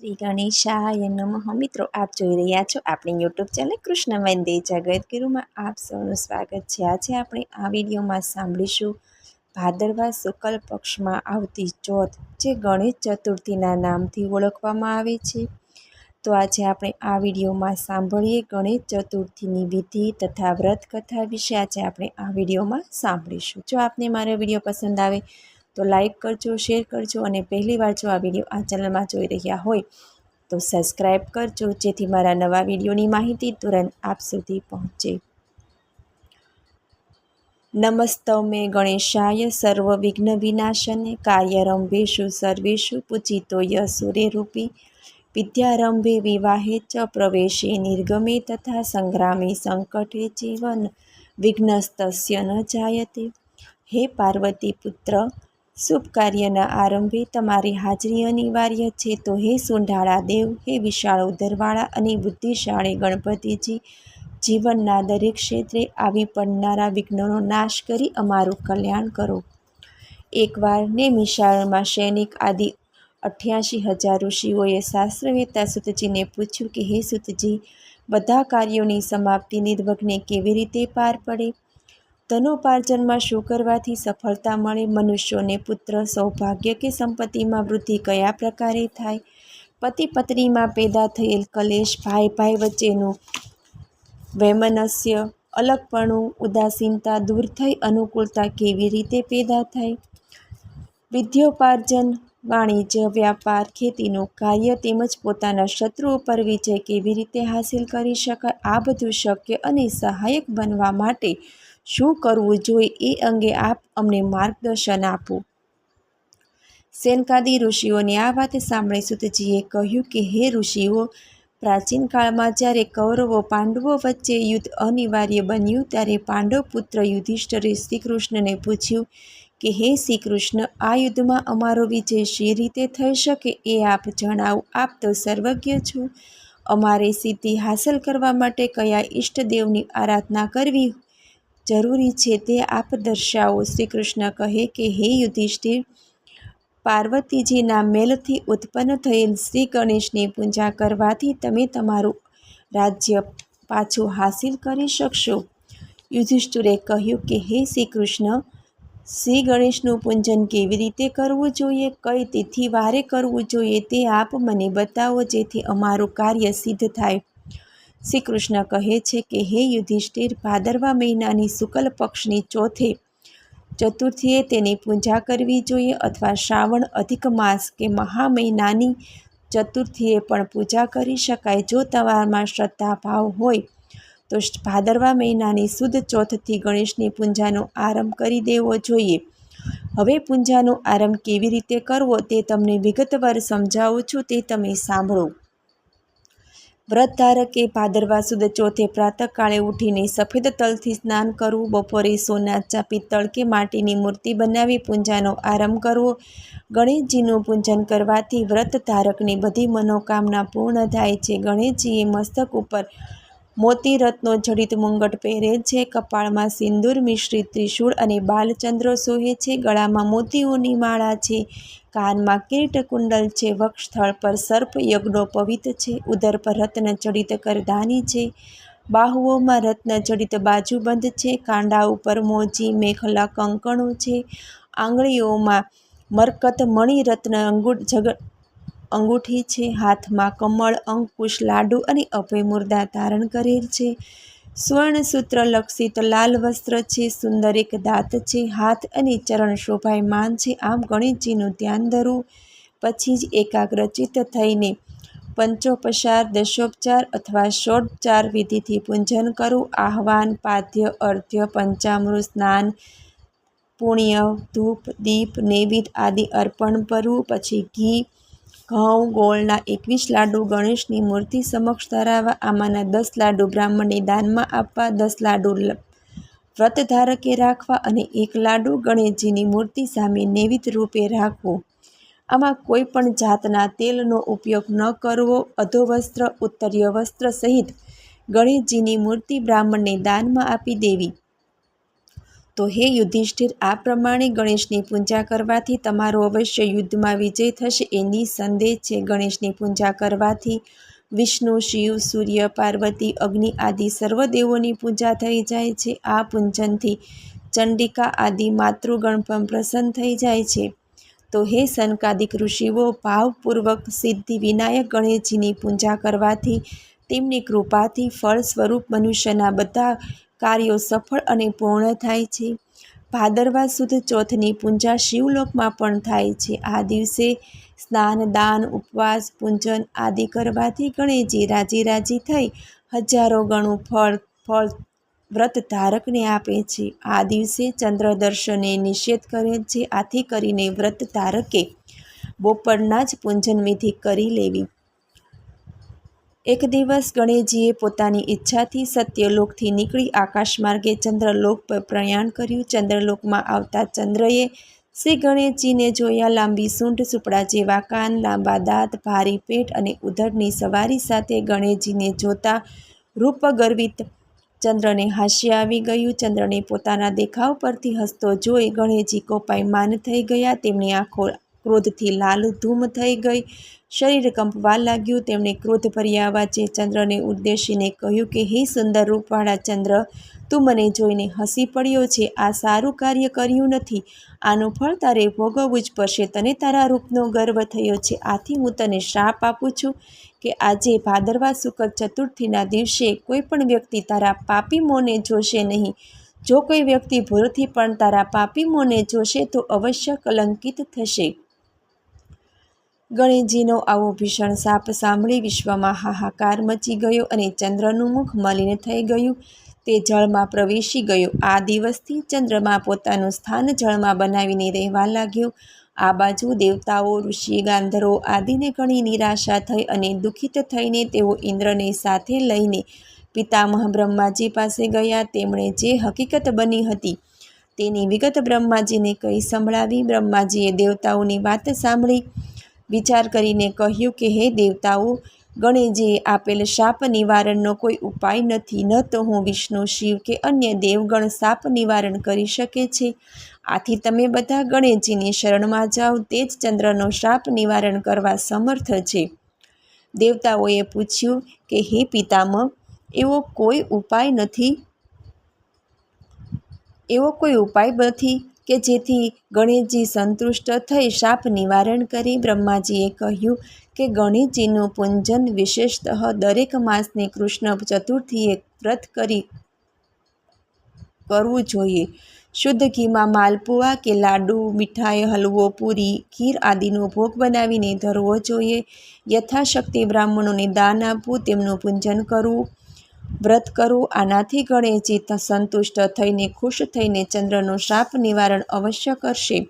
શ્રી ગણેશાય નમઃ. મિત્રો, આપ જોઈ રહ્યા છો આપણી યુટ્યુબ ચેનલ કૃષ્ણ વંદે જગતગુરુમાં આપ સૌનું સ્વાગત છે. આજે આપણે આ વિડીયોમાં સાંભળીશું ભાદરવા શુક્લ પક્ષમાં આવતી ચોથ, જે ગણેશ ચતુર્થીના નામથી ઓળખવામાં આવે છે. તો આજે આપણે આ વિડીયોમાં સાંભળીએ ગણેશ ચતુર્થીની વિધિ તથા વ્રત કથા વિશે. આજે આપણે આ વિડીયોમાં સાંભળીશું. જો આપને મારો વીડિયો પસંદ આવે તો લાઈક કરજો, શેર કરજો અને પહેલીવાર જો આ વીડિયો આ ચેનલમાં જોઈ રહ્યા હોય તો સબસ્ક્રાઈબ કરજો, જેથી મારા નવા વિડીયોની માહિતી તુરંત આપ સુધી પહોંચે. નમસ્તમે ગણેશાય સર્વ વિઘ્ન વિનાશને કાર્યરંભેશુ સર્વેષુ પૂજિતો યસુરે રૂપી વિદ્યારંભે વિવાહે ચ પ્રવેશે નિર્ગમે તથા સંગ્રામે સંકટે જીવન. વિઘ્નસ્તસ્ય ન જાયતે. હે પાર્વતી પુત્ર શુભ કાર્યના આરંભે તમારી હાજરી અનિવાર્ય છે તો હે સુંઢાળા દેવ, હે વિશાળ ઉદરવાળા અને બુદ્ધિશાળી ગણપતિજી, જીવનના દરેક ક્ષેત્રે આવી પડનારા વિઘ્નોનો નાશ કરી અમારું કલ્યાણ કરો. એકવાર ને મિશાળમાં સૈનિક આદિ અઠ્યાસી હજાર ઋષિઓએ શાસ્ત્રવેતા સુતજીને પૂછ્યું કે, હે સુતજી, બધા કાર્યોની સમાપ્તિ નિર્વઘ્ને કેવી રીતે પાર પડે? ધનોપાર્જનમાં શું કરવાથી સફળતા મળે? મનુષ્યોને પુત્ર, સૌભાગ્ય કે સંપત્તિમાં વૃદ્ધિ કયા પ્રકારે થાય? પતિ પત્નીમાં પેદા થયેલ કલેશ, ભાઈ ભાઈ વચ્ચેનું વૈમનસ્ય, અલગપણું, ઉદાસીનતા દૂર થઈ અનુકૂળતા કેવી રીતે પેદા થાય? વિદ્યોપાર્જન, વાણિજ્ય, વ્યાપાર, ખેતીનું કાર્ય તેમજ પોતાના શત્રુઓ પર વિજય કેવી રીતે હાંસિલ કરી શકાય? આ બધું શક્ય અને સહાયક બનવા માટે શું કરવું જોઈએ એ અંગે આપ અમને માર્ગદર્શન આપો. સેનકાદી ઋષિઓની આ વાત સાંભળી સુતજીએ કહ્યું કે, હે ઋષિઓ, પ્રાચીન કાળમાં જ્યારે કૌરવો પાંડવો વચ્ચે યુદ્ધ અનિવાર્ય બન્યું ત્યારે પાંડવ પુત્ર યુધિષ્ઠરે શ્રી કૃષ્ણને પૂછ્યું કે, હે શ્રીકૃષ્ણ, આ યુદ્ધમાં અમારો વિજય શી રીતે થઈ શકે એ આપ જણાવો. આપ તો સર્વજ્ઞ છો. અમારે સિદ્ધિ હાંસલ કરવા માટે કયા ઈષ્ટદેવની આરાધના કરવી જરૂરી છે તે આપ દર્શાવો. શ્રી કૃષ્ણ કહે કે, હે યુધિષ્ઠિર, પાર્વતીજીના મેલથી ઉત્પન્ન થયેલ શ્રી ગણેશની પૂજા કરવાથી તમે તમારું રાજ્ય પાછું હાસિલ કરી શકશો. યુધિષ્ઠિરે કહ્યું કે, હે શ્રી કૃષ્ણ શ્રી ગણેશનું પૂજન કેવી રીતે કરવું જોઈએ? કઈ તિથિ વારે કરવું જોઈએ તે આપ મને બતાવો જેથી અમારું કાર્ય સિદ્ધ થાય. શ્રી કૃષ્ણ કહે છે કે, હે યુધિષ્ઠિર, ભાદરવા મહિનાની શુક્લ પક્ષની ચોથે ચતુર્થીએ તેની પૂજા કરવી જોઈએ અથવા શ્રાવણ અધિક માસ કે મહા મહિનાની ચતુર્થીએ પણ પૂજા કરી શકાય? જો તમારામાં શ્રદ્ધા ભાવ હોય, તો ભાદરવા મહિનાની સુદ ચોથથી ગણેશની પૂજાનો આરંભ કરી દેવો જોઈએ. હવે પૂજાનો આરંભ કેવી રીતે કરવો, તે તમને વિગતવાર સમજાવું છું, તે તમે સાંભળો. વ્રત ધારકે ભાદરવા સુદ ચોથે પ્રાતઃકાળે ઉઠીને સફેદ તલથી સ્નાન કરવું, બપોરે સોના ચાપી પિત્તળ કે માટીની મૂર્તિ બનાવી પૂજાનો આરંભ કરવો. ગણેશજીનું પૂજન કરવાથી વ્રત ધારકની બધી મનોકામના પૂર્ણ થાય છે. ગણેશજીએ મસ્તક ઉપર મોતી રત્નો જડિત મુંગટ પહેરે છે. કપાળમાં સિંદૂર, મિશ્રિત ત્રિશૂળ અને બાલચંદ્ર સોહે છે. ગળામાં મોતીઓની માળા છે. કાનમાં કિરીટકુંડલ છે. વક્ષસ્થળ પર સર્પ યજ્ઞોપવિત છે. ઉદર પર રત્ન જડિત કરધાની છે. બાહુઓમાં રત્ન જડિત બાજુબંધ છે. કાંડા ઉપર મોજી મેખલા કંકણો છે. આંગળીઓમાં મરકત મણિ રત્ન અંગુઠ જગ અંગૂઠી છે, હાથમાં કમળ, અંકુશ, લાડુ અને અભય મુર્દા ધારણ કરેલ છે. સ્વર્ણસૂત્ર લક્ષિત લાલ વસ્ત્ર છે, સુંદર એક દાંત છે, હાથ અને ચરણ શોભાયમાન છે, આમ ગણેશજીનું ધ્યાન ધરવું પછી જ એકાગ્રચિત થઈને પંચોપચાર, દશોપચાર અથવા ષોડચાર વિધિથી પૂજન કરવું આહવાન, પાદ્ય, અર્ધ્ય, પંચામૃત, સ્નાન, પુણ્ય, ધૂપ, દીપ, નૈવેદ્ય આદિ અર્પણ કરવું પછી ઘી ઘઉં, ગોળના એકવીસ લાડુ, ગણેશની મૂર્તિ સમક્ષ ધરાવવા આમાંના દસ લાડુ બ્રાહ્મણને દાનમાં આપવા, દસ લાડુ વ્રત ધારકે રાખવા અને એક લાડુ ગણેશજીની મૂર્તિ સામે નૈવેદ્ય રૂપે રાખવો. આમાં કોઈ પણ જાતના તેલનો ઉપયોગ ન કરવો, અધોવસ્ત્ર, ઉત્તરીય વસ્ત્ર સહિત ગણેશજીની મૂર્તિ બ્રાહ્મણને દાનમાં આપી દેવી. તો હે યુધિષ્ઠિર, આ પ્રમાણે ગણેશની પૂજા કરવાથી તમારો અવશ્ય યુદ્ધમાં વિજય થશે એ નિસંદેહ છે ગણેશની પૂજા કરવાથી. વિષ્ણુ, શિવ, સૂર્ય, પાર્વતી, અગ્નિ આદિ સર્વદેવોની પૂજા થઈ જાય છે. આ પૂજનથી ચંડિકા આદિ માતૃગણ પણ પ્રસન્ન થઈ જાય છે. તો હે સનકાદિક ઋષિઓ, ભાવપૂર્વક સિદ્ધિ વિનાયક ગણેશજીની પૂજા કરવાથી તેમની કૃપાથી ફળ સ્વરૂપ મનુષ્યના બધા કાર્યો સફળ અને પૂર્ણ થાય છે. ભાદરવા સુદ ચોથની પૂજા શિવલોકમાં પણ થાય છે. આ દિવસે સ્નાન, દાન, ઉપવાસ, પૂજન આદિ કરવાથી ગણેશજી રાજી રાજી થઈ હજારો ગણું ફળ ફળ વ્રત ધારકને આપે છે. આ દિવસે ચંદ્ર દર્શને નિષેધ કરે છે. આથી કરીને વ્રત ધારકે બપોરના જ પૂજન વિધિ કરી લેવી. એક દિવસ ગણેશજીએ પોતાની ઈચ્છાથી સત્યલોકથી નીકળી આકાશ માર્ગે ચંદ્રલોક પર પ્રયાણ કર્યું. ચંદ્રલોકમાં આવતા ચંદ્રએ શ્રી ગણેશજીને જોયા લાંબી સૂંઢ, સુપડા જેવા કાન, લાંબા દાંત, ભારી પેટ અને ઉધડની સવારી સાથે ગણેશજીને જોતા રૂપગર્વિત ચંદ્રને હાસ્ય આવી ગયું. ચંદ્રને પોતાના દેખાવ પરથી હસતો જોઈ ગણેશજી કોપાયમાન થઈ ગયા. તેમની આંખો ક્રોધથી લાલ ધૂમ થઈ ગઈ. શરીર કંપવા લાગ્યું. તેમણે ક્રોધભર્યા અવાજે ચંદ્રને ઉદ્દેશીને કહ્યું કે, હે સુંદર રૂપવાળા ચંદ્ર, તું મને જોઈને હસી પડ્યો છે. આ સારું કાર્ય કર્યું નથી. આનું ફળ તારે ભોગવવું જ પડશે. તને તારા રૂપનો ગર્વ થયો છે. આથી હું તને શ્રાપ આપું છું કે આજે ભાદરવા શુક્લ ચતુર્થીના દિવસે કોઈ પણ વ્યક્તિ તારા પાપી મોને જોશે નહીં. જો કોઈ વ્યક્તિ ભૂલથી પણ તારા પાપી મોને જોશે તો અવશ્ય કલંકિત થશે. ગણેશજીનો આવો ભીષણ સાપ સાંભળી વિશ્વમાં હાહાકાર મચી ગયો અને ચંદ્રનું મુખ મલિન થઈ ગયું. તે જળમાં પ્રવેશી ગયો. આ દિવસથી ચંદ્રમાં પોતાનું સ્થાન જળમાં બનાવીને રહેવા લાગ્યો. આ બાજુ દેવતાઓ, ઋષિ, ગાંધરો આદિને ઘણી નિરાશા થઈ અને દુઃખિત થઈને તેઓ ઇન્દ્રને સાથે લઈને પિતામહ બ્રહ્માજી પાસે ગયા. તેમણે જે હકીકત બની હતી તેની વિગત બ્રહ્માજીને કહી સંભળાવી. બ્રહ્માજીએ દેવતાઓની વાત સાંભળી. વિચાર કરીને કહ્યું કે, હે દેવતાઓ ગણેશજીએ આપેલ શાપ નિવારણનો કોઈ ઉપાય નથી. ન તો હું વિષ્ણુ, શિવ કે અન્ય દેવગણ શાપ નિવારણ કરી શકે છે. આથી તમે બધા ગણેશજીની શરણમાં જાઓ. તે જ ચંદ્રનો શાપ નિવારણ કરવા સમર્થ છે. દેવતાઓએ પૂછ્યું કે, હે પિતામહ, એવો કોઈ ઉપાય નથી? એવો કોઈ ઉપાય નથી? કે જેથી ગણેશજી સંતુષ્ટ થઈ શાપ નિવારણ કરી બ્રહ્માજીએ કહ્યું કે ગણેશજીનું પૂજન વિશેષતઃ દરેક માસની કૃષ્ણ ચતુર્થીએ વ્રત કરી કરવું જોઈએ. શુદ્ધ ઘીમાં માલપુઆ કે લાડુ, મીઠાઈ, હલવો, પૂરી, ખીર આદિનો ભોગ બનાવીને ધરવો જોઈએ. યથાશક્તિ બ્રાહ્મણોને દાન આપવું, તેમનું પૂજન કરવું. વ્રત કરવું આનાથી ગણેશજી સંતુષ્ટ થઈને ખુશ થઈને ચંદ્રનો શાપ નિવારણ અવશ્ય કરશે.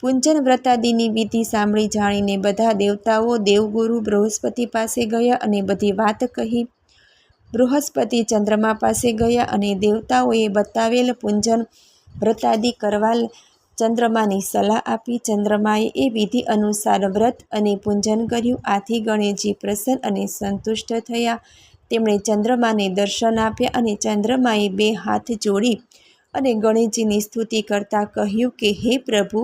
પૂંજન વ્રતાદિની વિધિ સાંભળી જાણીને બધા દેવતાઓ દેવગુરુ બૃહસ્પતિ પાસે ગયા અને બધી વાત કહી. બૃહસ્પતિ ચંદ્રમા પાસે ગયા અને દેવતાઓએ બતાવેલ પૂંજન વ્રતાદિ કરવા ચંદ્રમાની સલાહ આપી. ચંદ્રમાએ એ વિધિ અનુસાર વ્રત અને પૂંજન કર્યું. આથી ગણેશજી પ્રસન્ન અને સંતુષ્ટ થયા. તેમણે ચંદ્રમાને દર્શન આપ્યા અને ચંદ્રમાએ બે હાથ જોડી અને ગણેશજીની સ્તુતિ કરતાં કહ્યું કે, હે પ્રભુ,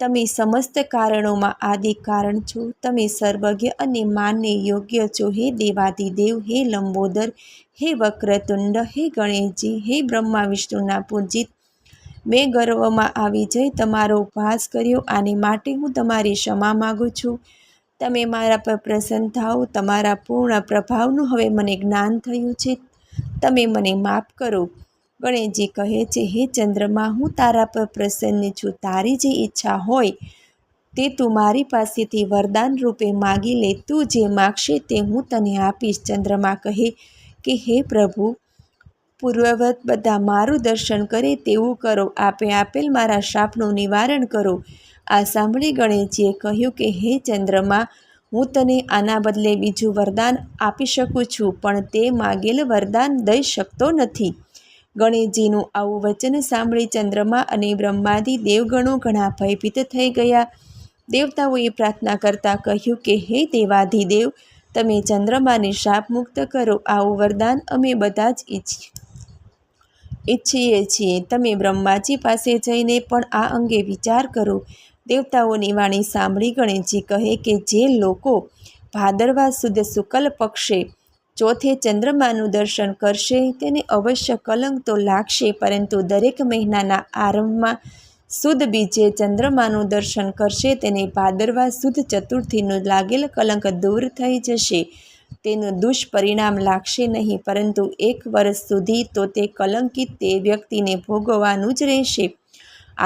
તમે સમસ્ત કારણોમાં આદિ કારણ છો. તમે સર્વજ્ઞ અને માનને યોગ્ય છો. હે દેવાદિદેવ, હે લંબોદર, હે વક્રતુંડ, હે ગણેશજી, હે બ્રહ્મા વિષ્ણુના પૂજિત. મેં ગર્વમાં આવી જઈ તમારો ઉપહાસ કર્યો. આને માટે હું તમારી ક્ષમા માગું છું. તમે મારા પર પ્રસન્ન થાઓ, તમારા પૂર્ણ પ્રભાવનું હવે મને જ્ઞાન થયું છે. તમે મને માફ કરો. ગણેશજી કહે છે, હે ચંદ્રમા, હું તારા પર પ્રસન્ન છું. તારી જે ઈચ્છા હોય તે તું મારી પાસેથી વરદાન રૂપે માગી લે. તું જે માગશે તે હું તને આપીશ. ચંદ્રમા કહે કે, હે પ્રભુ, પૂર્વવત બધા મારું દર્શન કરે તેવું કરો. આપે આપેલ મારા શાપનું નિવારણ કરો. આ સાંભળી ગણેશજીએ કહ્યું કે, હે ચંદ્રમા, હું તને આના બદલે બીજું વરદાન આપી શકું છું, પણ તે માગેલ વરદાન દઈ શકતો નથી. ગણેશજીનું આવું વચન સાંભળી ચંદ્રમા અને બ્રહ્માદિ દેવગણો ઘણા ભયભીત થઈ ગયા. દેવતાઓએ પ્રાર્થના કરતાં કહ્યું કે, હે દેવાધિદેવ, તમે ચંદ્રમાને શાપ મુક્ત કરો, આવું વરદાન અમે બધા જ ઈચ્છીએ ઈચ્છીએ છીએ. તમે બ્રહ્માજી પાસે જઈને પણ આ અંગે વિચાર કરો. દેવતાઓની વાણી સાંભળી ગણેશજી કહે કે જે લોકો ભાદરવા સુદ શુકલ પક્ષે ચોથે ચંદ્રમાનું દર્શન કરશે, તેને અવશ્ય કલંક તો લાગશે, પરંતુ દરેક મહિનાના આરંભમાં સુદ બીજે ચંદ્રમાનું દર્શન કરશે, તેને ભાદરવા સુદ ચતુર્થીનું લાગેલ કલંક દૂર થઈ જશે. તેનું દુષ્પરિણામ લાગશે નહીં, પરંતુ એક વર્ષ સુધી તો તે કલંકિત તે વ્યક્તિને ભોગવવાનું જ રહેશે.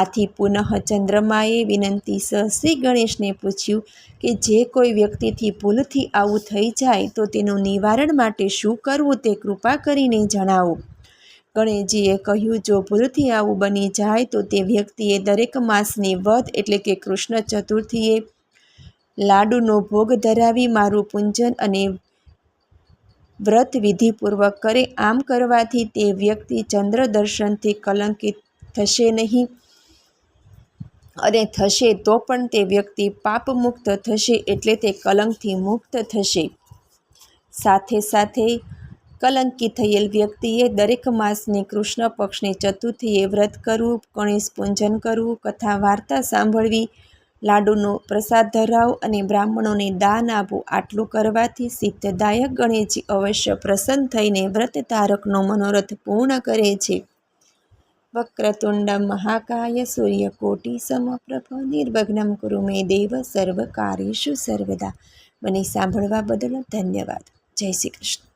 આથી પુનઃ ચંદ્રમાએ વિનંતીસર શ્રી ગણેશને પૂછ્યું કે જે કોઈ વ્યક્તિથી ભૂલથી આવું થઈ જાય તો તેનું નિવારણ માટે શું કરવું તે કૃપા કરીને જણાવો. ગણેશજીએ કહ્યું, જો ભૂલથી આવું બની જાય તો તે વ્યક્તિએ દરેક માસની વધ એટલે કે કૃષ્ણ ચતુર્થીએ લાડુનો ભોગ ધરાવી મારું પૂજન અને વ્રત વિધિપૂર્વક કરે. આમ કરવાથી તે વ્યક્તિ ચંદ્ર દર્શનથી કલંકિત થશે નહીં. અને થશે તો પણ તે વ્યક્તિ પાપમુક્ત થશે એટલે તે કલંકથી મુક્ત થશે. સાથે સાથે કલંકી થયેલ વ્યક્તિએ દરેક માસની કૃષ્ણ પક્ષની ચતુર્થીએ વ્રત કરવું, ગણેશ પૂજન કરવું, કથા વાર્તા સાંભળવી, લાડુનો પ્રસાદ ધરાવો અને બ્રાહ્મણોને દાન આપવું આટલું કરવાથી સિદ્ધદાયક ગણેશજી અવશ્ય પ્રસન્ન થઈને વ્રત તારકનો મનોરથ પૂર્ણ કરે છે. વક્રતુંડ મહાકાય સૂર્યકોટી સમપ્રભ કુરુ મે દેવ સર્વ સર્વદા મને સાંભળવા બદલ ધન્યવાદ જય શ્રી કૃષ્ણ